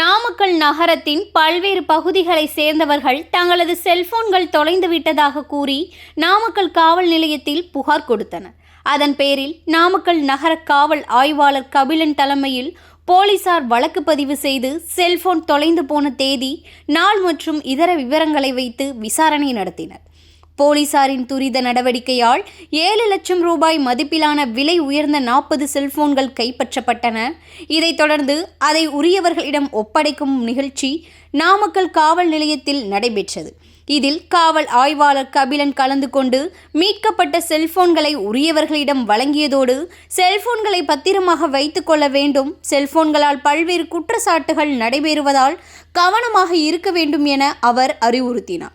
நாமக்கல் நகரத்தின் பல்வேறு பகுதிகளை சேர்ந்தவர்கள் தங்களது செல்போன்கள் தொலைந்து விட்டதாக கூறி நாமக்கல் காவல் நிலையத்தில் புகார் கொடுத்தனர். அதன் பேரில் நாமக்கல் நகர காவல் ஆய்வாளர் கபிலன் தலைமையில் போலீசார் வழக்கு பதிவு செய்து செல்போன் தொலைந்து போன தேதி நாள் மற்றும் இதர விவரங்களை வைத்து விசாரணை நடத்தினர். போலீசாரின் துரித நடவடிக்கையால் ஏழு லட்சம் ரூபாய் மதிப்பிலான விலை உயர்ந்த நாற்பது செல்போன்கள் கைப்பற்றப்பட்டன. இதைத் தொடர்ந்து அதை உரியவர்களிடம் ஒப்படைக்கும் நிகழ்ச்சி நாமக்கல் காவல் நிலையத்தில் நடைபெற்றது. இதில் காவல் ஆய்வாளர் கபிலன் கலந்து கொண்டு மீட்கப்பட்ட செல்போன்களை உரியவர்களிடம் வழங்கியதோடு செல்போன்களை பத்திரமாக வைத்துக் கொள்ள வேண்டும் செல்போன்களால் பல்வேறு குற்றச்சாட்டுகள் நடைபெறுவதால் கவனமாக இருக்க வேண்டும் என அவர் அறிவுறுத்தினார்.